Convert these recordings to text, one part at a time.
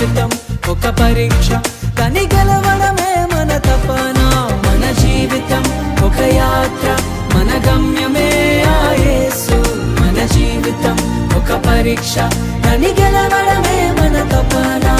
జీవితం ఒక పరీక్ష. కని గెలవడమే మన తపన మన జీవితం ఒక యాత్ర. మన గమ్యమే ఆయేసు మన జీవితం ఒక పరీక్ష. కని గెలవడమే మన తపన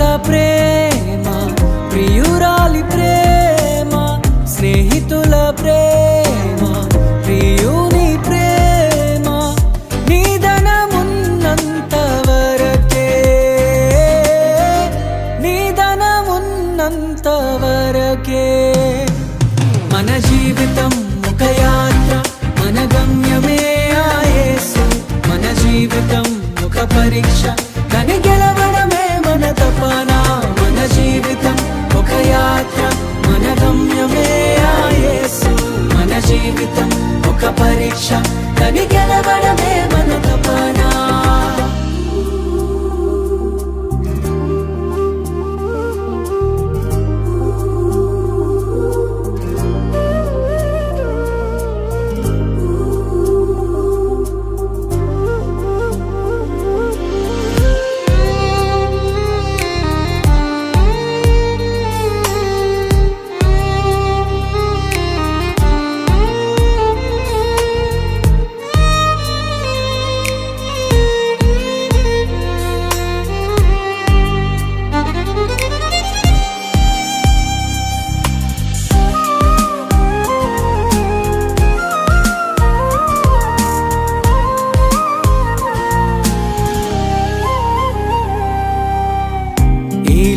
ప్రియుల ప్రేమ ప్రియురాలి ప్రేమ స్నేహితుల ప్రేమ ప్రియుని ప్రేమ నిధనమున్నంత వరకే నిధనమున్నంత వరకే మన జీవితం ఒక యాత్ర మన గమ్యమే ఆయేసు మన జీవితం ఒక పరీక్ష పరీక్ష కని గెలవడమే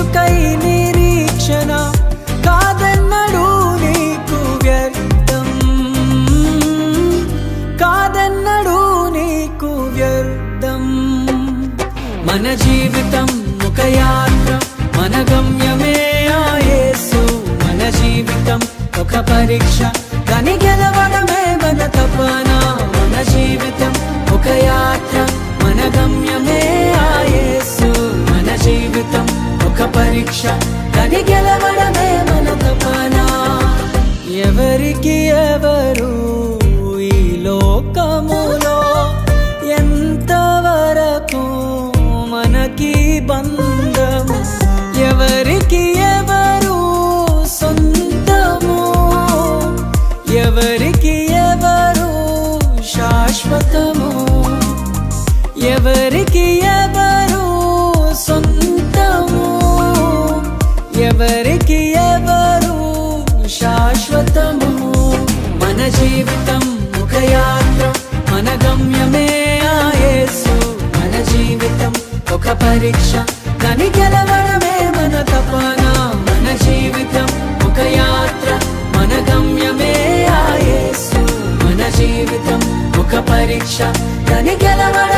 యేసుకై నిరీక్షణ కాదన్నడు నీకు వ్యర్థం. కాదన్నడు నీకు వ్యర్థం. మన జీవితం ఒక యాత్ర మన గమ్యమే ఆయేసు మన జీవితం ఒక పరీక్ష కని గెలవడమే మన తపన. ఎవరికి ఎవరు ఈ లోకములో? ఎంతవరకు మనకి బంధము ఎవరికి ఎవరు సొంతము? ఎవరికి ఎవరు శాశ్వతము? ఎవరికి జీవితం ఒక యాత్ర మన గమ్యమే ఆయేసు మన జీవితం ఒక పరీక్ష దాని గెలవడమే మన తపన. మన జీవితం ఒక యాత్ర మన గమ్యమే ఆయేసు మన జీవితం ఒక పరీక్ష దాని గెలవడం